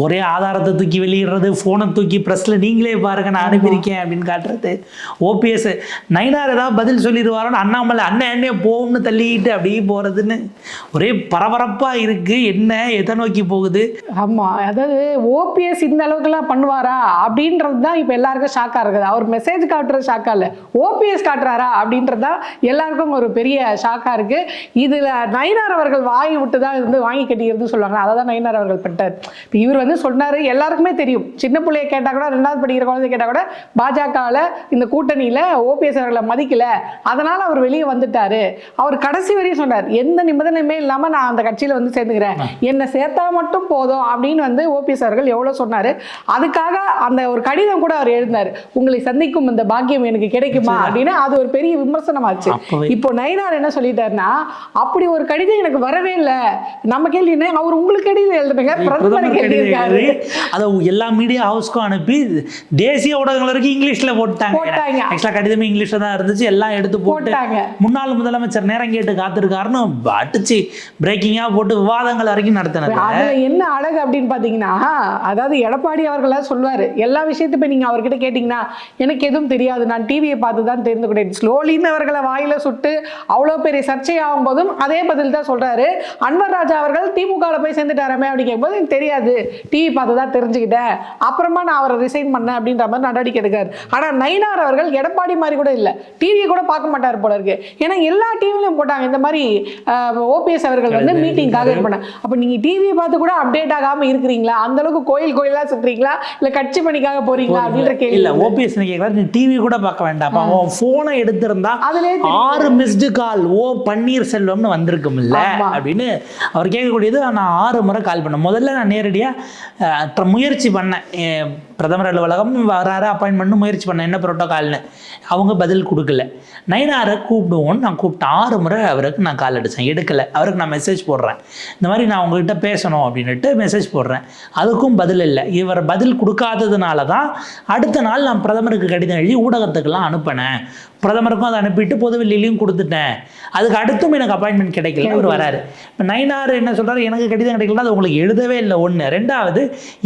ஒரே ஆதாரத்தை தூக்கி வெளியிடுறது ஃபோனை தூக்கி ப்ரெஸ்ஸில் நீங்களே பாருங்க நான் அனுப்பியிருக்கேன் அப்படின்னு காட்டுறது. ஓபிஎஸ் நைனார் ஏதாவது பதில் சொல்லிடுவாரோன்னு அண்ணாமலை அண்ணன் அண்ணே போகும்னு தள்ளிக்கிட்டு அப்படியே போகிறதுன்னு ஒரே பரபரப்பாக இருக்குது என்ன எதை நோக்கி போகுது? ஆமா அதாவது ஓபிஎஸ் இந்த அளவுக்குலாம் பண்ணுவாரா அப்படின்றது தான் இப்போ எல்லாருக்கும் ஷாக்கா இருக்குது. அவர் மெசேஜ் காட்டுறது ஷாக்கா இல்லை. ஓபிஎஸ் காட்டுறாரா அப்படின்றது தான் எல்லாருக்கும் ஒரு பெரிய ஷாக்கா இருக்கு. இதுல நயினார் அவர்கள் வாங்கி விட்டு தான் வந்து வாங்கி கட்டிக்கிறது சொல்லுவாங்க. அதை தான் நயினார் அவர்கள் பட்டார் இப்போ இவர் வந்து சொன்னாரு எல்லாருக்குமே தெரியும். சின்ன பிள்ளைய கேட்டா கூட ரெண்டாவது படிக்கிற குழந்தை கேட்டா கூட பாஜகவில் இந்த கூட்டணியில ஓபிஎஸ் அவர்களை மதிக்கல. அதனால அவர் வெளியே வந்துட்டாரு. அவர் கடைசி வரையும் சொன்னார் எந்த நிபந்தனையுமே இல்லாம நான் அந்த கட்சியில வந்து சேர்ந்துக்கிறேன். என்னை சேர்த்தா மட்டும் போதும் அப்படின்னு வந்து ஓபிஎஸ் அவர்கள் எவ்வளவு சொன்னாரு. அதுக்காக அந்த ஒரு கடிதம் கூட அவர் எழுதினார். உங்களை சந்திக்கும் இந்த பாக்கியம் எனக்கு கிடைக்குமா அப்படின்னு அது ஒரு பெரிய விமர்சனமாச்சு. அப்பவே. இப்போ நயினார் என்ன சொல்லிட்டாருன்னா அப்படி ஒரு கடிதம் எனக்கு வரவே இல்லை. நம்ம கேள்வி என்ன அவர் உங்களுக்கு கடிதம் எழுதுனுங்க பிரதமர் கடிதம் அதை எல்லா மீடியா ஹவுஸ்க்கும் அனுப்பி தேசிய ஊடகங்கள் வரைக்கும் இங்கிலீஷ்ல போட்டாங்க. ஆக்சுவலாக கடிதமே இங்கிலீஷ்ல தான் இருந்துச்சு. எல்லாம் எடுத்து போட்டு முன்னாள் முதலமைச்சர் நேரம் கேட்டு காத்திருக்காருன்னு அடிச்சு பிரேக்கிங்கா போட்டு விவாதங்கள் வரைக்கும் நடத்தினது. அதுல என்ன அழகு அப்படின்னு பாத்தீங்கன்னா அதாவது எடப்பாடி அவர்களா சொல்லுவாரு எல்லா விஷயத்தையும் போய் நீங்க அவர்கிட்ட கேட்டீங்கன்னா எனக்கு எதுவும் தெரியாது. நான் டிவியை பார்த்து தான் தெரிந்து கொண்டேன் ஸ்லோலின்னு அவர்களை வாயில சுட்டு அவ்வளவு பெரிய சர்ச்சை ஆகும் போதும் அதே பதில் தான் சொல்றாரு. அன்வர் ராஜா அவர்கள் திமுகவில் போய் சேர்ந்துட்டாராமே அப்படி கேட்கும்போது எனக்கு தெரியாது. டிவி பார்த்து தான் தெரிஞ்சுக்கிட்டேன். அப்புறமா நான் அவரை ரிசைன் பண்ணேன் அப்படின்ற மாதிரி நடவடிக்கை எடுக்காரு. ஆனா நயினார் அவர்கள் எடப்பாடி மாதிரி கூட இல்ல. டிவியை கூட பார்க்க மாட்டார் போல இருக்கு. ஏன்னா எல்லா டிவிலையும் போட்டாங்க. இந்த மாதிரி ஓபிஎஸ் அவர்கள் வந்து மீட்டிங்காக இது பண்ண அப்ப நீங்க டிவியை பார்த்து கூட அப்டேட் ஆகாம இருக்கிறீங்களா? அந்த அளவுக்கு கோயில் கோயிலா சுத்துறீங்களா? இல்ல கட்சி பணிக்காக போறீங்களா? அப்படின்ற கேள்வி இல்ல ஓபிஎஸ் நீ டிவி கூட பார்க்க வேண்டாம். அவன் போனை எடுத்திருந்தா. ஆறு மிஸ்டு கால் ஓ பன்னீர்செல்வம்னு வந்திருக்கும்ல? ஆமா. அப்படின்னு அவர் கேட்கக்கூடியது நான் ஆறு முறை கால் பண்ணேன். முதல்ல நான் நேரடியா அஹ், ட்ர- முயற்சி பண்ணேன். பிரதமர் அலுவலகம் வராரு அப்பாயின்மெண்ட் முயற்சி பண்ணேன். என்ன புரோட்டோகால்னு அவங்க பதில் கொடுக்கல. நைனாரை கூப்பிடுவோன்னு நான் கூப்பிட்டேன். ஆறு முறை அவருக்கு நான் கால் அடித்தேன் எடுக்கல. அவருக்கு நான் மெசேஜ் போடுறேன். இந்த மாதிரி நான் உங்ககிட்ட பேசணும் அப்படின்னுட்டு மெசேஜ் போடுறேன். அதுக்கும் பதில் இல்லை. இவர் பதில் கொடுக்காததுனால தான் அடுத்த நாள் நான் பிரதமருக்கு கடிதம் எழுதி ஊடகத்துக்கெல்லாம் அனுப்பினேன். பிரதமருக்கும் அதை அனுப்பிட்டு பொதுவெளியிலையும் கொடுத்துட்டேன். அதுக்கு அடுத்தும் எனக்கு அப்பாயின்மெண்ட் கிடைக்கல அவர் வராரு. இப்போ நைனார் என்ன சொல்றாரு? எனக்கு கடிதம் கிடைக்கல அது உங்களுக்கு எழுதவே இல்லை. ஒன்று ரெண்டாவது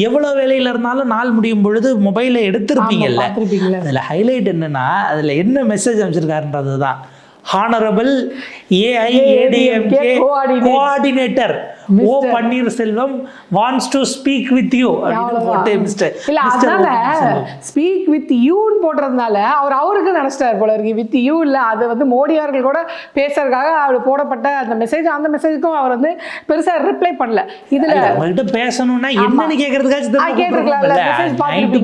எவ்வளோ வேலையில் இருந்தாலும் நாள் முடியும் பொழுது மொபைலை எடுத்திருப்பீங்கல்ல? அதில் ஹைலைட் என்னன்னா அதில் என்ன மெசேஜ் அமைச்சிருக்காருன்றது தான் honourable AIADMK Coordinate. Coordinator O Panneerselvam wants to speak with you இல்ல அதனால ஸ்பீக் வித் யூன்னு போடுறதுனால அவர் அவருக்கு நினைச்சிட்டாரு போல இருக்கு. வித் யூ இல்ல அது வந்து மோடி அவர்கள் கூட பேசுறதுக்காக அவர் போடப்பட்ட அந்த மெசேஜ் அந்த மெசேஜுக்கும் அவர் வந்து பெருசா ரிப்ளை பண்ணல. இதுல உங்கள்கிட்ட பேசணும்னா என்னன்னு கேட்கறதுக்காச்சும்.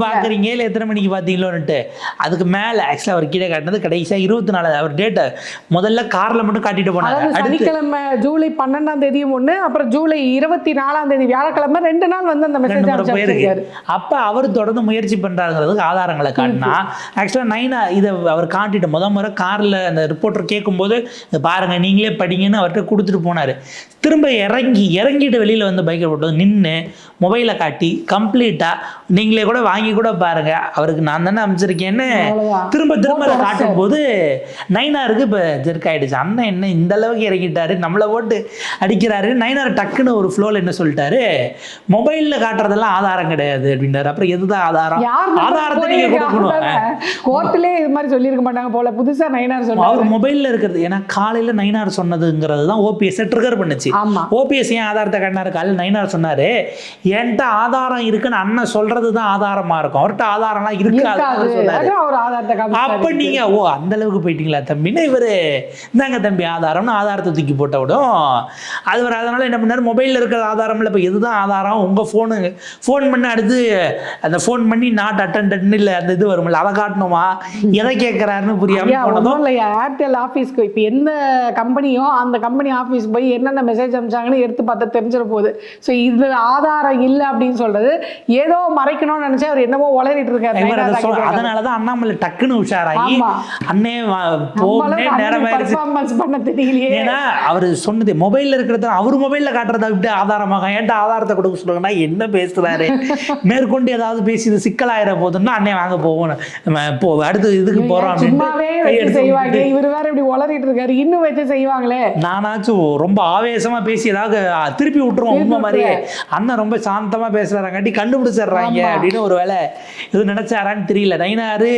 பார்க்குறீங்க இல்லை எத்தனை மணிக்கு பார்த்தீங்களோன்னுட்டு அதுக்கு மேலே ஆக்சுவலாக அவர் கீழே காட்டினது கடைசியாக இருபத்தி நாலு அவர் டேட்டை முதல்ல காரில் மட்டும் காட்டிட்டு போனாங்க சனிக்கிழமை ஜூலை பன்னெண்டாம் தேதியும் ஒண்ணு அப்புறம் ஜூலை இருபத்தி நாலாம் தேதி வியாழக்கிழமை ரெண்டு நாள் வந்து அந்த மெசேஜ் போயிருக்கு அப்ப அவர் தொடர்ந்து முயற்சி பண்றாங்கிறதுக்கு ஆதாரங்களை காட்டினா ஆக்சுவலாக நைனா இதை அவர் காட்டிட்டு முத முறை கார்ல அந்த ரிப்போர்ட்டர் கேட்கும்போது "இதை பாருங்க நீங்களே படிங்கன்னு அவர்கிட்ட கொடுத்துட்டு போனாரு. திரும்ப இறங்கி இறங்கிட்டு வெளியில வந்து பைக்கை போட்டு நின்று மொபைலை காட்டி கம்ப்ளீட்டா நீங்களே கூட வாங்கி கூட பாருங்க. அவருக்கு நான் தானே அமைச்சிருக்கேன்னு. திரும்ப திரும்ப காட்டும் போது நைனாருக்கு இப்போ ஜெர்க் ஆயிடுச்சு. அண்ணன் என்ன இந்த அளவுக்கு இறங்கிட்டாரு நம்மளை போட்டு அடிக்கிறாரு நைனார் டக்குன்னு ஒரு ஃப்ளோவில் என்ன சொல்லிட்டாரு? மொபைலில் காட்டுறதெல்லாம் ஆதாரம் கிடையாது அப்படின்றாரு அப்புறம் எதுதான் ஆதாரம்? ஆதாரத்தை நீங்க கொடுக்கணும். கோர்ட்லயே இது மாதிரி சொல்லியிருக்க மாட்டாங்க போல. புதுசா நைனார் சொன்னாரு. அவர் மொபைலில் இருக்கிறது. ஏன்னா காலையில் நைனார் சொன்னதுங்கிறது தான் ஓபிஎஸ் ட்ரிகர் பண்ணுச்சு. ஓபிஎஸ் ஏன் ஆதாரத்தை காட்டினாரு? காலையில் நைனார் சொன்னாரு என்கிட்ட ஆதாரம் இருக்குன்னு அண்ணன் சொல்றது தான் ஆதாரமா இருக்கும். அவர்கிட்ட ஆதாரம்லாம் இருக்காது. அப்ப. நீங்க ஓ அந்த அளவுக்கு போயிட்டீங்களா தம்பின்னு இவரு இந்தாங்க தம்பி ஆதாரம்னு ஆதாரத்தை தூக்கி போட்ட விடும் அது அதனால என்ன பண்ணாரு மொபைல்ல இருக்கிற ஆதாரம் இல்லை இப்போ இதுதான் ஆதாரம்? உங்க ஃபோனு ஃபோன் பண்ண அடுத்து அந்த ஃபோன் பண்ணி நாட் அட்டன்ட்னு இல்லை அந்த இது வரும்ல அதை காட்டணுமா? எதை கேட்கறாருன்னு புரியாம ஐயா போனதும் ஒன்றும் இல்லையா ஏர்டெல் ஆஃபீஸ்க்கு இப்போ எந்த கம்பெனியோ அந்த கம்பெனி ஆஃபீஸ் போய் என்னென்ன மெசேஜ் அனுப்பிச்சாங்கன்னு எடுத்து பார்த்தா தெரிஞ்சிட போகுது. ஸோ இது ஆதாரம் இல்லை அப்படின்னு சொல்றது ஏதோ மறைக்கணும்னு நினைச்சா அவர் என்னமோ உளறிட்டு இருக்காரு. இவர் அதை நயனாரா சொல்- கேட்டிருக்காரு. அதனாலதான் அண்ணாமலை டக்குன்னு உஷாராகி. அண்ணே போனே நேரம் பண்ண தெரியலையே. ஏன்னா அவர் சொன்னது மொபைல்ல இருக்கிறது அவர் மொபைல்ல காட்டுறதை விட்டு ஆதாரமாக ஏன்டா ஆதாரத்தை கொடுக்க சொல்லுங்கன்னா என்ன பேசுறாரு? மேற்கொண்டு ஏதாவது பேசி இது சிக்கலாயிர போதுன்னா அண்ணே வாங்க போவோம் போ அடுத்து இதுக்கு கையெடுத்து செய்வாங்க. இவர் வேற இப்படி உளறிட்டு இருக்காரு. இன்னும் வச்சு செய்வாங்களே? நானாச்சும் ரொம்ப ஆவேசமா பேசி ஏதாவது திருப்பி விட்டுருவோம் உண்மை மாதிரியே. அண்ணன் ரொம்ப சாந்தமா பேசுறாங்காட்டி கண்டுபிடிச்சிடுறாங்க. அப்படின்னு ஒரு வேலை. இது நினைச்சாரான்னு தெரியல. நைனாரு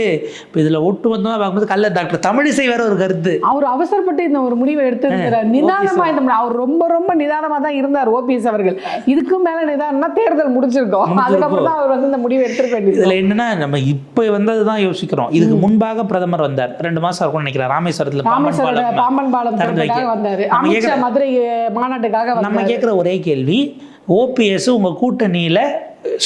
இப்போ இதுல ஒட்டு மொத்தமா பார்க்கும்போது கல்ல டாக்டர். தமிழிசை வேற ஒரு கருத்து. அவர் அவசரப்பட்டு இந்த ஒரு முடிவை எடுத்திருக்கிறார். நிதானமா இந்த அவர் ரொம்ப ரொம்ப நிதானமா தான் இருந்தார் ஓபிஎஸ் அவர்கள். இதுக்கும் மேல நிதானம்னா தேர்தல் முடிச்சிருக்கோம் அதுக்கப்புறம் தான் அவர் வந்து இந்த முடிவை எடுத்திருக்க வேண்டியது. இதுல என்னன்னா நம்ம இப்ப வந்ததுதான் யோசிக்கிறோம். இதுக்கு முன்பாக பிரதமர் வந்தார். ரெண்டு மாசம் இருக்கும்னு நினைக்கிறேன். ராமேஸ்வரத்துல பாலம் பாம்பன் பாலம் வந்தாரு. மதுரை மாநாட்டுக்காக நம்ம கேட்குற ஒரே கேள்வி ஓபிஎஸ் உங்க கூட்டணியில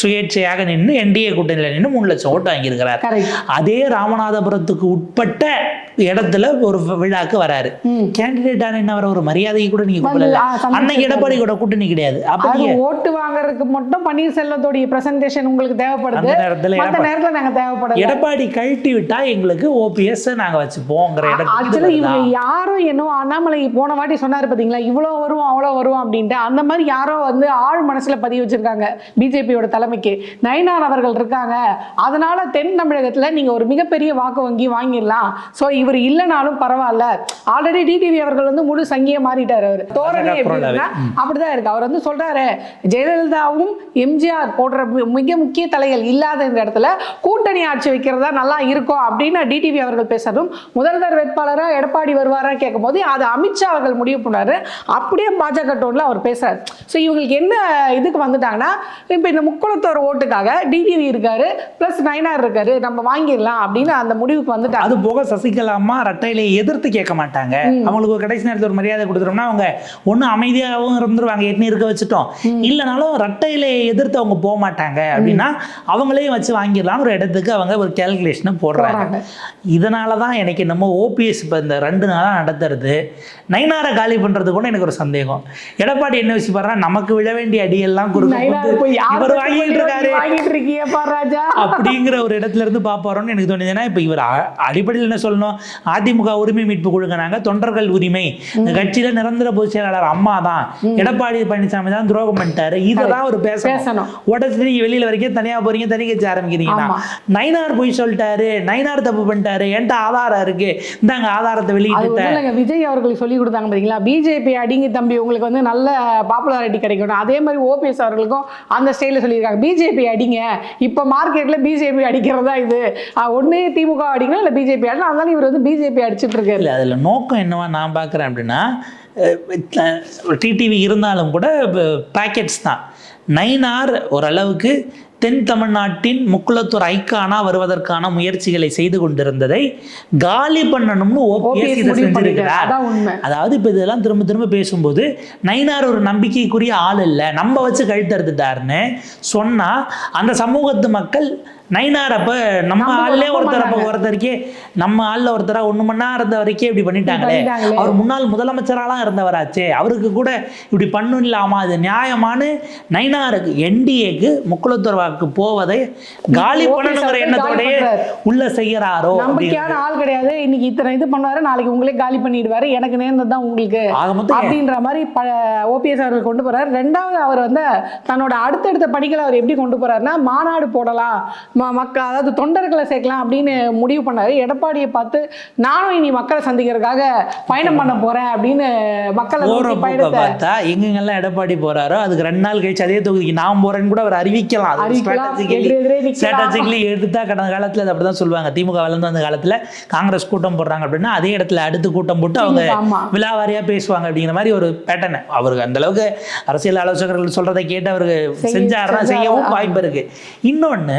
சுயேட்சையாக நின்று என்டிஏ கூட்டணியில நின்று மூணு லட்சம் ஓட்டு வாங்கியிருக்கிறார். அதே ராமநாதபுரத்துக்கு உட்பட்ட இடத்துல ஒரு விழாக்கு வராரு. கேண்டிடேட் என்ன வர ஒரு மரியாதையை கூட நீங்க கூப்பிடல. அன்னைக்கு எடப்பாடி கூட கூட்டணி கிடையாது. அப்ப ஓட்டு வாங்குறதுக்கு மட்டும் பன்னீர்செல்வத்தோடைய பிரசன்டேஷன் உங்களுக்கு தேவைப்படுது. அந்த நேரத்துல எடப்பாடி- நேரத்துல நாங்க தேவைப்படல. எடப்பாடி கழட்டி விட்டா எங்களுக்கு ஓபிஎஸ் நாங்க வச்சுப்போங்கிற இது இவங்க? யாரும் என்னவோ அண்ணாமலை போன வாட்டி சொன்னாரு பாத்தீங்களா? இவ்வளவு வருவோம் அவ்வளவு வருவோம் அப்படின்ட்டு. அந்த மாதிரி யாரோ வந்து ஆழ் மனசுல பதிவு வச்சிருக்காங்க. பிஜேபியோட தலைமைக்கு நயினார் அவர்கள் இருக்காங்க. அதனால தென் தமிழகத்துல நீங்க ஒரு மிகப்பெரிய வாக்கு வங்கி வாங்கிடலாம். சோ இவர் இல்லைனாலும் பரவாயில்ல. ஆல்ரெடி டிடிவி அவர்கள் வந்து முழு சங்கியா மாறிட்டாரு அவர். தோரணை எப்படி குரலாவே. இருக்குன்னா அப்படிதான் இருக்கு. அவர் வந்து சொல்றாரு ஜெயலலிதாவும் எம்ஜிஆர் போன்ற மி- மிக முக்கிய தலைகள் இல்லாத இந்த இடத்துல கூட்டணி ஆட்சி வைக்கிறதா நல்லா இருக்கும் அப்படின்னு டிடிவி அவர்கள் பேசுறதும் முதல்வர் வேட்பாளரா எடப்பாடி வருவாரா கேட்கும் போது அது அமித்ஷா அவர்கள் முடிவு பண்ணாரு. அப்படியே பாஜக டோன்ல அவர் பேசுறாரு. ஸோ இவங்களுக்கு என்ன இதுக்கு வந்துட்டாங்கன்னா இப்போ இந்த முக்குளத்தோர் ஓட்டுக்காக டிடிவி இருக்காரு பிளஸ் நயனார் இருக்காரு நம்ம வாங்கிடலாம் அப்படின்னு அந்த முடிவுக்கு வந்துட்டாங்க. அது போக சசிகலாமா ரெட்டையில எதிர்த்து கேட்க மாட்டாங்க. அவங்களுக்கு கடைசி நேரத்தில் ஒரு மரியாதை கொடுத்துட்டோம்னா அவங்க ஒண்ணு அமைதியாகவும் இருந்துருவாங்க எட்னி இருக்க வச்சுட்டோம். இல்லைனாலும் ரெட்டையில எதிர்த்து அவங்க போக மாட்டாங்க அப்படின்னா அவங்களையும் வச்சு வாங்கிடலாம்னு ஒரு இடத்துக்கு அவங்க ஒரு கேல்குலேஷனை போடுறாங்க. இதனால தான் எனக்கு நம்ம ஓபிஎஸ் இப்போ இந்த ரெண்டு நாளாக நடத்துறது. நைனாரை காலி பண்றது கூட எனக்கு ஒரு சந்தேகம். எடப்பாடி என்ன வச்சு பாருன்னா நமக்கு விழ வேண்டிய அடியெல்லாம் யார் இவர் வாங்கிட்டு இருக்காரு. வாங்கிட்டு இருக்கீங்க பாரு ராஜா. அப்படிங்கிற ஒரு இடத்துல இருந்து பார்ப்பாரோன்னு எனக்கு தோணுது. ஏன்னா இப்போ இவர் அடிப்படையில் என்ன சொல்லணும்? அதிமுக உரிமை மீட்பு குழுங்கினாங்க. தொண்டர்கள் உரிமை. இந்த கட்சியில நிரந்தர பொதுச் செயலாளர் அம்மா தான். எடப்பாடி பழனிசாமி தான் துரோகம் பண்ணிட்டாரு. இதெல்லாம் அவர் பேசணும். உடச்சு நீங்க வெளியில வரைக்கும் தனியா போறீங்க தனி கட்சி ஆரம்பிக்கிறீங்கன்னா. நைனார் போய் சொல்லிட்டாரு. நைனார் தப்பு பண்ணிட்டாரு. என்கிட்ட ஆதாரம் இருக்கு. இந்தாங்க ஆதாரத்தை வெளியிட்டு விஜய் அவர்களுக்கு சொல்லி கொடுத்தாங்க பார்த்தீங்களா பிஜேபி அடிங்க தம்பி உங்களுக்கு வந்து நல்ல பாப்புலாரிட்டி கிடைக்கணும். அதே மாதிரி ஓபிஎஸ் அவர்களுக்கும் அந்த ஸ்டைலில் சொல்லியிருக்காங்க. பிஜேபி அடிங்க. இப்போ மார்க்கெட்டில் பிஜேபி அடிக்கிறதா இது? ஒன்று திமுக அடிக்கணும் இல்லை பிஜேபி அடிக்கணும் அதனால இவர் வந்து பிஜேபி அடிச்சிட்டு இருக்காரு இல்லை அதில் நோக்கம் என்னவா நான் பார்க்குறேன் அப்படின்னா டிடிவி இருந்தாலும் கூட பேக்கெட்ஸ் தான். நைன் ஆர் ஓரளவுக்கு தென் தமிழ்நாட்டின் முக்குளத்தூர் ஐக்கானா வருவதற்கான முயற்சிகளை செய்து கொண்டிருந்ததை காலி பண்ணணும்னு ஓபிஎஸ் இதை செஞ்சிருக்கிறார். அதாவது இப்போ இதெல்லாம் திரும்ப திரும்ப பேசும்போது நயினார் ஒரு நம்பிக்கைக்குரிய ஆள் இல்லை நம்ம வச்சு கழுத்தறுத்துட்டாருன்னு சொன்னா அந்த சமூகத்து மக்கள் நயினார் அப்ப நம்ம ஆள்லே ஒருத்தர் அப்ப. ஒருத்தருக்கே நம்ம ஆள்ல ஒருத்தரா ஒண்ணு மணி நேரம் இருந்த வரைக்கும் இப்படி பண்ணிட்டாங்களே. அவர் முன்னாள் முதலமைச்சராலாம் இருந்தவராச்சே. அவருக்கு கூட இப்படி பண்ணும் இல்லாமா அது நியாயமானு நயினாருக்கு என்டிஏக்கு முக்குளத்தூர் வாக்கு போவதை காலி பண்ணணுங்கிற எண்ணத்தோடயே. உள்ள செய்யறாரோ நம்பிக்கையான ஆள் கிடையாது. இன்னைக்கு இத்தனை இது பண்ணுவாரு நாளைக்கு உங்களே காலி பண்ணிடுவாரு. எனக்கு நேர்ந்தது தான் உங்களுக்கு. அப்படின்ற மாதிரி ஓபிஎஸ் அவர்கள் கொண்டு போறாரு. ரெண்டாவது அவர் வந்து தன்னோட அடுத்தடுத்த பணிகளை அவர் எப்படி கொண்டு போறாருன்னா மாநாடு போடலாம். மக்கள் அதாவது தொண்டர்களை சேர்க்கலாம் அப்படின்னு முடிவு பண்ணாரு. எடப்பாடியை பார்த்து நானும் இனி மக்களை சந்திக்கிறதுக்காக பயணம் பண்ண போறேன் அப்படின்னு மக்களை பயணத்தை பார்த்தா எங்கெங்கெல்லாம் எடப்பாடி போறாரோ அதுக்கு ரெண்டு நாள் கழிச்சு அதே தொகுதிக்கு நான் போறேன்னு கூட அவர் அறிவிக்கலாம். ஸ்ட்ராட்டஜிக்கலி எடுத்தா கடந்த காலத்துல அது அப்படிதான் சொல்லுவாங்க. திமுக வளர்ந்து வந்த காலத்துல காங்கிரஸ் கூட்டம் போடுறாங்க அப்படின்னா அதே இடத்துல அடுத்து கூட்டம் போட்டு அவங்க ஆமா. விழாவாரியா பேசுவாங்க அப்படிங்கிற மாதிரி ஒரு பேட்டர்ன் அவருக்கு அந்த அளவுக்கு அரசியல் ஆலோசகர்கள் சொல்றதை கேட்டு அவருக்கு செஞ்சாருன்னா செஞ்சாரு, செய்யவும். வாய்ப்பு இருக்கு. இன்னொன்னு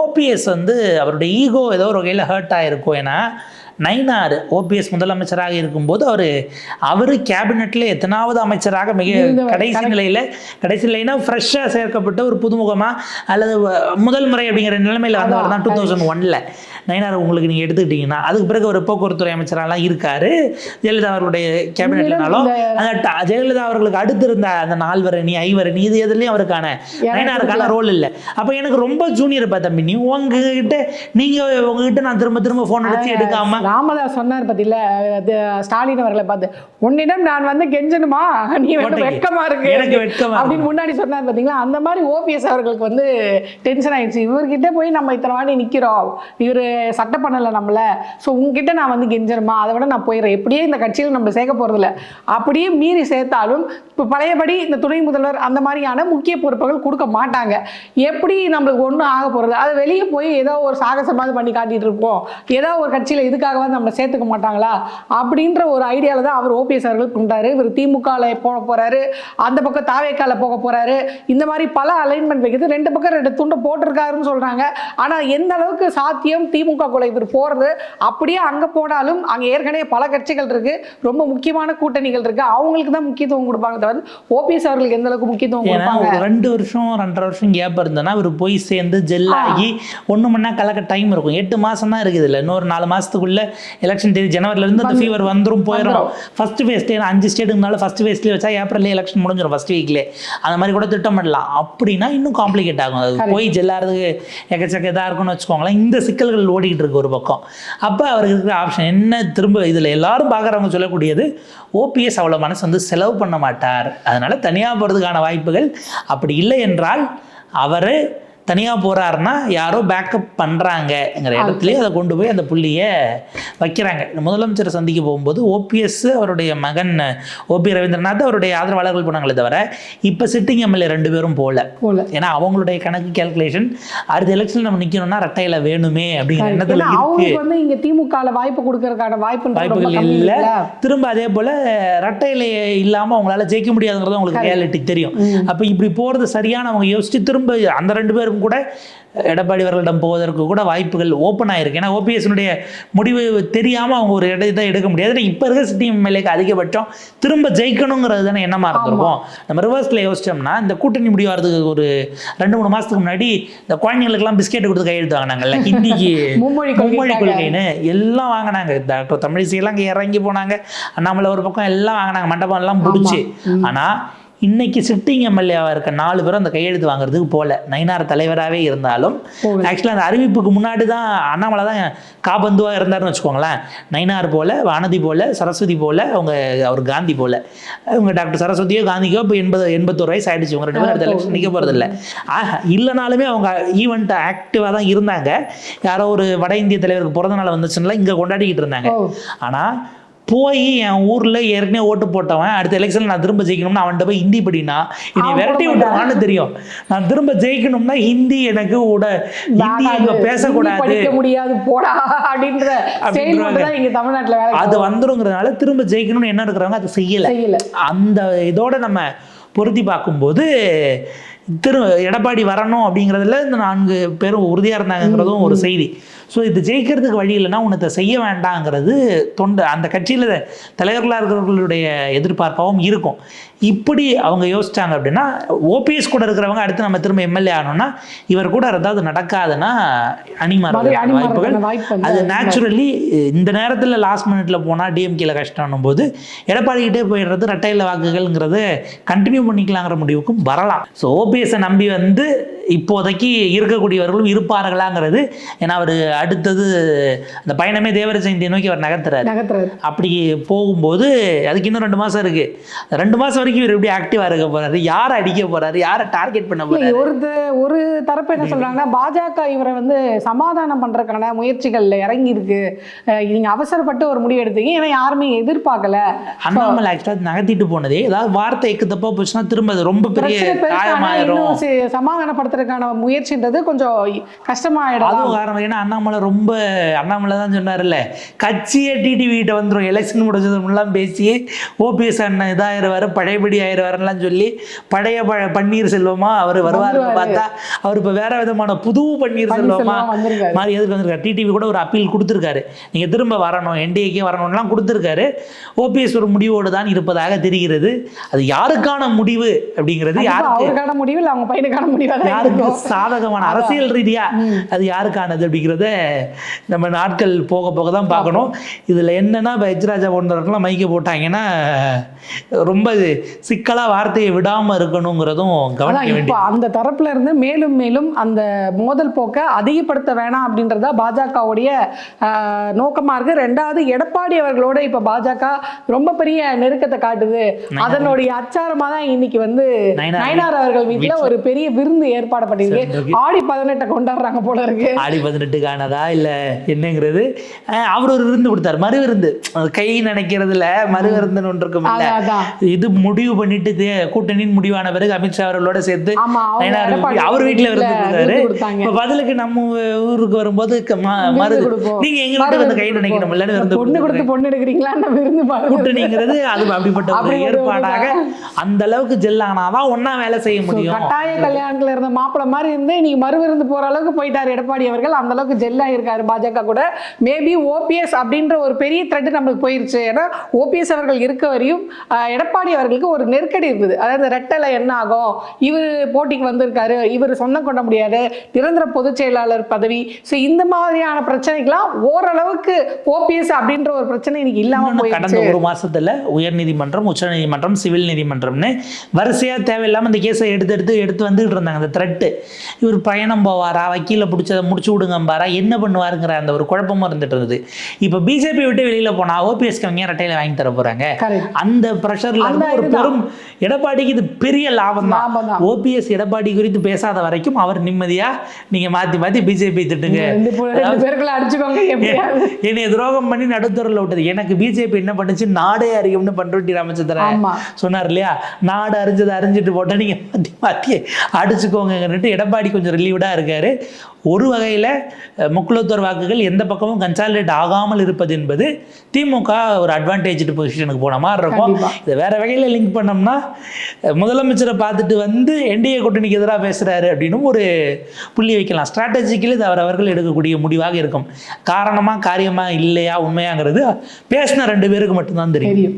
ஓபிஎஸ் வந்து அவருடைய ஈகோ ஏதோ ஒரு வகையில் ஹர்ட் ஆயிருக்கும். ஏன்னா நைனார் ஓபிஎஸ் முதலமைச்சராக இருக்கும்போது அவர் அவர் கேபினெட்ல எத்தனாவது அமைச்சராக மிக கடைசி. நிலையில கடைசி நிலைனா ஃப்ரெஷ்ஷாக சேர்க்கப்பட்ட ஒரு புதுமுகமா அல்லது முதல் முறை அப்படிங்கிற நிலைமையில வந்தவர் தான் டூ தௌசண்ட் ஒன்ல நைனார் உங்களுக்கு நீங்க எடுத்துக்கிட்டீங்கன்னா அதுக்கு பிறகு ஒரு போக்குவரத்துறை அமைச்சராலாம் இருக்காரு. ஜெயலலிதா அவர்களுடைய கேபினெட்னாலும் அந்த ஜெயலலிதா அவர்களுக்கு அடுத்து இருந்த அந்த நால்வரணி ஐவரணி இது எதுலயும் அவருக்கான நைனாருக்கான ரோல் இல்லை. அப்ப எனக்கு ரொம்ப ஜூனியர் பா தம்பி நீ உங்ககிட்ட நீங்க உங்ககிட்ட நான் திரும்ப திரும்ப ஃபோன் அடிச்சு எடுக்காம ராமதாஸ் சொன்னார் பத்தியில ஸ்டாலின் அவர்களை பார்த்து உன்னிடம் நான் வந்து கெஞ்சணுமா? நீ வந்து. வெட்கமா இருக்கு. எனக்கு வெட்கமா. அப்படின்னு முன்னாடி சொன்னார் பாத்தீங்களா? அந்த மாதிரி ஓபிஎஸ் அவர்களுக்கு வந்து டென்ஷன் ஆயிடுச்சு. இவர்கிட்ட போய் நம்ம இத்தனை வாட்டி நிக்கிறோம். இவர் சட்டை பண்ணலை நம்மளை. ஸோ உங்ககிட்ட நான் வந்து கெஞ்சணுமா? அதை விட நான் போயிடுறேன். எப்படியே இந்த கட்சியில் நம்ம சேர்க்க போகிறதில்ல அப்படியே மீறி சேர்த்தாலும் இப்போ பழையபடி இந்த துணை முதல்வர் அந்த மாதிரியான முக்கிய பொறுப்புகள் கொடுக்க மாட்டாங்க. எப்படி நம்மளுக்கு ஒன்றும் ஆக போகிறது அது வெளியே போய் ஏதோ ஒரு சாகசமாவது பண்ணி காட்டிகிட்டு இருப்போம். ஏதோ ஒரு கட்சியில் இதுக்காகவாது நம்மளை சேர்த்துக்க மாட்டாங்களா? அப்படின்ற ஒரு ஐடியாவில் தான் அவர் ஓபிஎஸ் அவர்கள் கொண்டாரு இவர் திமுகவில் போக போகிறாரு அந்த பக்கம் தாவேக்கால போக போகிறாரு இந்த மாதிரி பல அலைன்மெண்ட் வைக்கிறது. ரெண்டு பக்கம் ரெண்டு துண்டை போட்டிருக்காருன்னு சொல்கிறாங்க ஆனால் எந்த அளவுக்கு சாத்தியம்? திமுக குள்ள இவர் போறது. அப்படியே அங்கே போனாலும் அங்கே ஏற்கனவே பல கட்சிகள் இருக்கு. ரொம்ப முக்கியமான கூட்டணிகள் இருக்கு. அவங்களுக்கு தான் முக்கியத்துவம் கொடுப்பாங்க தவிர ஓபிஎஸ் அவர்களுக்கு எந்த அளவுக்கு முக்கியத்துவம் கொடுப்பாங்க? ரெண்டு வருஷம் ரெண்டரை வருஷம் கேப் இருந்ததுன்னா அவர் போய் சேர்ந்து ஜெல் ஆகி ஒன்று மணி கலக்க டைம் இருக்கும். எட்டு மாசம் தான் இருக்குது இல்லை. இன்னொரு நாலு மாசத்துக்குள்ள எலெக்ஷன் தேதி ஜனவரில இருந்து அந்த ஃபீவர் வந்துரும் போயிடும் ஃபர்ஸ்ட் ஃபேஸ்ட் அஞ்சு ஸ்டேட்டுனால ஃபர்ஸ்ட் ஃபேஸ்லேயே வச்சா ஏப்ரல்லே எலெக்ஷன் முடிஞ்சிடும் ஃபர்ஸ்ட் வீக்லேயே அந்த மாதிரி கூட திட்டமிடலாம் அப்படின்னா இன்னும் காம்ப்ளிகேட் ஆகும். அது போய் ஜெல்லாறதுக்கு எக்கச்சக்க இதாக இருக்கும்னு வச்சுக்கோங்களேன். இந்த சிக்கல்கள் ஓடிக்கிட்டு இருக்கு ஒரு பக்கம். அப்போ அவருக்கு இருக்கிற ஆப்ஷன் என்ன திரும்ப இதில் எல்லாரும் பார்க்குறவங்க சொல்லக்கூடியது ஓபிஎஸ் அவ்வளோ மனசு வந்து செலவு பண்ண மாட்டார். அதனால் தனியாக போகிறதுக்கான வாய்ப்புகள் அப்படி இல்லை என்றால் அவர் தனியாக போகிறாருன்னா யாரோ பேக்கப் பண்ணுறாங்கங்கிற இடத்துலயே அதை கொண்டு போய் அந்த புள்ளியை வைக்கிறாங்க. முதலமைச்சரை சந்திக்க போகும்போது ஓபிஎஸ் அவருடைய மகன் ஓபி ரவீந்திரநாத் அவருடைய ஆதரவாளர்கள் போனாங்களே தவிர இப்போ சிட்டிங் எம்எல்ஏ ரெண்டு பேரும் போகல போல. ஏன்னா அவங்களுடைய கணக்கு கேல்குலேஷன் அடுத்த எலெக்ஷன் நம்ம நிற்கணும்னா ரெட்டையில வேணுமே அப்படிங்கிற எண்ணத்தில் அவங்களுக்கு வந்து இங்க திமுகல வாய்ப்பு கொடுக்கறதுக்கான வாய்ப்பு வாய்ப்புகள் இல்லை? திரும்ப அதே போல ரெட்டையில இல்லாம அவங்களால ஜெயிக்க முடியாதுங்கிறது அவங்களுக்கு ரியாலிட்டி தெரியும். அப்ப இப்படி போறது சரியான அவங்க யோசிச்சு திரும்ப அந்த ரெண்டு பேரும் கூட எடப்பாடி அவர்களிடம் போவதற்கு கூட வாய்ப்புகள் ஓப்பன் ஆயிருக்கு. ஏன்னா ஓபிஎஸ்னுடைய முடிவு தெரியாம அவங்க ஒரு இட இதை எடுக்க முடியாது. இப்ப இருக்க சிட்டி எம்எல்ஏக்கு அதிகபட்சம் திரும்ப ஜெயிக்கணுங்கிறது தானே எண்ணமா இருந்திருக்கும். நம்ம ரிவர்ஸ்ல யோசிச்சோம்னா இந்த கூட்டணி முடிவு வரதுக்கு ஒரு ரெண்டு மூணு மாசத்துக்கு முன்னாடி இந்த குழந்தைங்களுக்குலாம் பிஸ்கெட் கொடுத்து கையெழுத்து வாங்கினாங்கல்ல ஹிந்திக்கு மும்மொழி மும்மொழி கொள்கை கொள்கைன்னு எல்லாம் வாங்கினாங்க. டாக்டர் தமிழிசை எல்லாம் இங்கே இறங்கி போனாங்க. அண்ணாமலை ஒரு பக்கம் எல்லாம் வாங்கினாங்க. மண்டபம் எல்லாம் பிடிச்சி. ஆனா இன்னைக்கு சிட்டிங் எம்எல்ஏவாக இருக்க நாலு பேரும் அந்த கையெழுத்து வாங்குறதுக்கு போகல நயினார் தலைவராகவே இருந்தாலும். ஆக்சுவலாக அந்த அறிவிப்புக்கு முன்னாடி தான் அண்ணாமலை தான் காபந்துவாக இருந்தாருன்னு வச்சுக்கோங்களேன். நயினார் போல வானதி போல சரஸ்வதி போல அவங்க அவர் காந்தி போல. அவங்க டாக்டர் சரஸ்வதியோ காந்திக்கோ இப்போ எண்பது எண்பத்தோரு வயசு ஆயிடுச்சு. இவங்க ரெண்டு பேரும் அடுத்த எலெக்ஷன் நிற்க போகிறதில்ல ஆஹா இல்லைனாலுமே அவங்க ஈவெண்ட் ஆக்டிவாக தான் இருந்தாங்க. யாரோ ஒரு வட இந்திய தலைவருக்கு பிறந்த நாள் வந்துச்சுன்னா இங்கே கொண்டாடிக்கிட்டு இருந்தாங்க. ஆனால் போய் என் ஊரில் ஏற்கனவே ஓட்டு போட்டவன் அடுத்த எலெக்ஷனில் நான் திரும்ப ஜெயிக்கணும்னா அவன்கிட்ட போய் ஹிந்தி படினா இனி விரட்டி போட விட்டுருவான்னு தெரியும். நான் திரும்ப ஜெயிக்கணும்னா ஹிந்தி எனக்கு உட ஹிந்தி ஹிந்தி பேசக்கூடாது. முடியாது போடா அப்படின்ற அது வந்துருங்கிறதுனால திரும்ப ஜெயிக்கணும்னு என்ன இருக்கிறவங்க அதை செய்யலை. செய்யல. அந்த இதோட நம்ம பொருத்தி பார்க்கும்போது திரு எடப்பாடி வரணும் அப்படிங்கிறதுல இந்த நான்கு பேரும் உறுதியாக இருந்தாங்கங்கிறதும் ஒரு செய்தி. ஸோ இது ஜெயிக்கிறதுக்கு வழி இல்லைன்னா உனத்தை செய்ய வேண்டாங்கிறது தொண்டு. அந்த கட்சியில் தலைவர்களாக இருக்கிறவர்களுடைய எதிர்பார்ப்பாகவும் இருக்கும். இப்படி அவங்க யோசிச்சாங்க அப்படின்னா ஓபிஎஸ் கூட இருக்கிறவங்க அடுத்து நம்ம திரும்ப எம்எல்ஏ ஆனோம்னா இவர் கூட ஏதாவது நடக்காதுன்னா அணிமாற வாய்ப்புகள். அது நேச்சுரலி இந்த நேரத்தில் லாஸ்ட் மினிட்ல போனால் டிஎம்கேல கஷ்டம்னும் போது எடப்பாடி கிட்டே போயிடுறது ரெட்டையில வாக்குகள்ங்கிறது கண்டினியூ பண்ணிக்கலாங்கிற முடிவுக்கும் வரலாம். ஸோ ஓபிஎஸ்ஸை நம்பி வந்து இப்போதைக்கு இருக்கக்கூடியவர்களும் இருப்பார்களாங்கிறது. ஏன்னா அவர் அடுத்தது அந்த பயணமே தேவர ஜெயந்தியை நோக்கி அவர் நகர்த்துறாரு. நகர்த்துறது அப்படி போகும்போது அதுக்கு இன்னும் ரெண்டு மாசம் இருக்கு. ரெண்டு மாசம் வரைக்கும் இவர் எப்படி ஆக்டிவா இருக்க போறாரு? யாரை அடிக்க போறாரு? யாரை டார்கெட் பண்ண போறாரு? இல்ல, ஒரு ஒரு தரப்பு என்ன சொல்றாங்கன்னா பாஜக இவரை வந்து சமாதானம் பண்றதுக்கான முயற்சிகள்ல இறங்கி இருக்கு. நீங்க அவசரப்பட்டு ஒரு முடிவு எடுத்தீங்க. ஏன்னா யாருமே எதிர்பார்க்கல. அண்ணாமலை ஆக்சுவலாக நகர்த்திட்டு போனதே. ஏதாவது வார்த்தை எக்கு தப்பா போச்சுன்னா திரும்ப அது ரொம்ப பெரிய பிரச்சனை சமாதானப்படுத்துறதுக்கான முயற்சின்றது கொஞ்சம் கஷ்டமாயிடும் அதுவும் காரணம். ஏன்னா அண்ணாமலை ரொம்ப அண்ணாமலை தான் சொன்னார்ல கட்சியே டிடிவி கிட்ட வந்துடும் எலெக்ஷன் முடிஞ்சது முன்னெல்லாம் பேசி ஓபிஎஸ் அண்ணன் இதாயிருவாரு பழையபடி ஆயிடுவாருலாம் சொல்லி பழைய ப பன்னீர் செல்வமா அவர் வந்துருவாரு. பார்த்தா அவர் இப்போ வேற விதமான புது பன்னீர் செல்வமா. மாதிரி எதுக்கு வந்திருக்காரு. டிடிவி கூட ஒரு அப்பீல் கொடுத்துருக்காரு. நீங்க திரும்ப வரணும் என்டிஏக்கே வரணும்லாம் கொடுத்துருக்காரு. ஓபிஎஸ் ஒரு முடிவோடு தான் இருப்பதாக தெரிகிறது. அது யாருக்கான முடிவு அப்படிங்கிறது கண்டிப்பா யாருக்கு? அவருக்கான முடிவு இல்ல அவங்க பையனுக்கான முடிவா தான் யாருக்கு இருக்கும் சாதகமான அரசியல் ரீதியா அது யாருக்கானது அப்படிங்கிறத நம்ம நாட்கள் போக போக தான் பார்க்கணும். இதுல என்னன்னா இப்போ எச்ராஜா போன்றவர்கள்லாம் மைக்க போட்டாங்கன்னா ரொம்ப சிக்கலா வார்த்தையை விடாம இருக்கணுங்கிறதும் கவனிக்க வேண்டிய அந்த தரப்புல இருந்து மேலும் மேலும் அந்த மோதல் போக்கை அதிகப்படுத்த வேணாம் அப்படின்றதா பாஜகவுடைய நோக்கமா இருக்கு. ரெண்டாவது எடப்பாடி அவர்களோட இப்ப பாஜக ரொம்ப பெரிய நெருக்கத்தை காட்டுது. அதனுடைய அச்சாரமா தான் இன்னைக்கு வந்து நயினார் அவர்கள் வீட்டுல ஒரு பெரிய விருந்து ஏற்பாடு சரி, ஆடி பதினெட்டை கொண்டாடுறாங்க போல இருக்கு. ஆடி பதினெட்டுக்கானதா இல்ல என்னங்கிறது? அவர் ஒரு விருந்து கொடுத்தாரு. மறு விருந்து. கை நினைக்கிறதுல மறு விருந்துன்னு ஒன்று இருக்கும். இது முடிவு பண்ணிட்டு கூட்டணின்னு முடிவான பிறகு அமித்ஷா அவர்களோட சேர்த்து அவர் வீட்டுல விருந்து கொடுத்தாரு. பதிலுக்கு நம்ம ஊருக்கு வரும்போது க- ம- மறு விருந்து. கொடுப்போம். நீங்க எங்க வீட்டுக்கு வந்து கை நினைக்கணும் இல்லன்னு விருந்து பொண்ணு கொடுத்து. பொண்ணு எடுக்கிறீங்களா விருந்து கூட்டணிங்கிறது அது அப்படிப்பட்ட ஒரு ஏற்பாடாக அந்த அளவுக்கு ஜெல் ஆனாதான் ஒண்ணா வேலை செய்ய முடியும். கட்டாய கல்யாணத்துல இருந்த மாப்பிள்ளை மாதிரி இருந்து நீங்க மறுவிருந்து போற அளவுக்கு போயிட்டாரு எடப்பாடி அவர்கள். அந்த அளவுக்கு ஜெல்லா இருக்காரு பாஜக கூட. மேபி ஓபிஎஸ் அப்படின்ற ஒரு பெரிய த்ரெட் நம்மளுக்கு போயிருச்சு. ஏன்னா ஓபிஎஸ் அவர்கள் இருக்க வரையும் எடப்பாடி அவர்களுக்கு ஒரு நெருக்கடி இருக்குது அதாவது ரெட்டலை என்ன ஆகும்? இவர் போட்டிக்கு வந்திருக்காரு. இவர் சொந்தம் கொண்ட முடியாது. நிரந்தர பொதுச் செயலாளர் பதவி. ஸோ இந்த மாதிரியான பிரச்சனைக்கெல்லாம் ஓரளவுக்கு ஓபிஎஸ் அப்படின்ற ஒரு பிரச்சனை இன்னைக்கு இல்லாம இன்னொன்னு கடந்த ஒரு மாசத்துல உயர்நீதிமன்றம் உச்சநீதிமன்றம் சிவில் நீதிமன்றம்னு வரிசையா தேவையில்லாம இந்த கேஸை எடுத்து எடுத்து எடுத்து வந்துகிட்டு இருந்தாங்க. அந்த த்ரெட்டு இவர் பயணம் போவாரா? வக்கீல பிடிச்சதை முடிச்சு விடுங்கம்பாரா? என்ன பண்ணுவாருங்கிற அந்த ஒரு குழப்பமும் இருந்துட்டு இருந்தது. இப்போ பிஜேபி விட்டு வெளியில போனா ஓபிஎஸ் கவிஞர் ரெட்டையில வாங்கி தர போறாங்க? அந்த ப்ரெஷர்ல ஒரு. பெரும் எடப்பாடிக்கு இது பெரிய லாபம் தான். ஓபிஎஸ் எடப்பாடி குறித்து பேசாத வரைக்கும் அவர் நிம்மதியா நீங்க மாத்தி மாத்தி பிஜேபி திட்டுங்க. ரெண்டு பே- ரெண்டு பேருக்குள்ள அடிச்சுக்கோங்க எப்படியாவது என்னை துரோகம் பண்ணி நடுத்தரில் விட்டது. எனக்கு பிஜேபி என்ன பண்ணுச்சு? நாடே அறியும்னு பண்ருட்டி ராமச்சந்திரன். சொன்னார் இல்லையா? நாடு அறிஞ்சதை அறிஞ்சிட்டு போட்டா நீங்க மாத்தி மாத்தி அடிச்சுக்கோங்கன்னுட்டு எடப்பாடி கொஞ்சம் ரிலீவ்டா இருக்காரு. ஒரு வகையில முக்குலத்தோர் வாக்குகள் எந்த பக்கமும் கன்சாலிடேட் ஆகாமல் இருப்பது என்பது திமுக ஒரு அட்வான்டேஜ் பொசிஷனுக்கு போன மாதிரி இருக்கும். இதை வேற வகையில லிங்க் பண்ணோம்னா முதலமைச்சரை பார்த்துட்டு வந்து என்டிஏ கூட்டணிக்கு எதிராக பேசுறாரு அப்படின்னு ஒரு புள்ளி வைக்கலாம். ஸ்ட்ராட்டஜிக்கலி இது அவரவர்கள் எடுக்கக்கூடிய முடிவாக இருக்கும். காரணமா காரியமா இல்லையா உண்மையாங்கிறது பேசின ரெண்டு பேருக்கு மட்டும்தான் தெரியும்.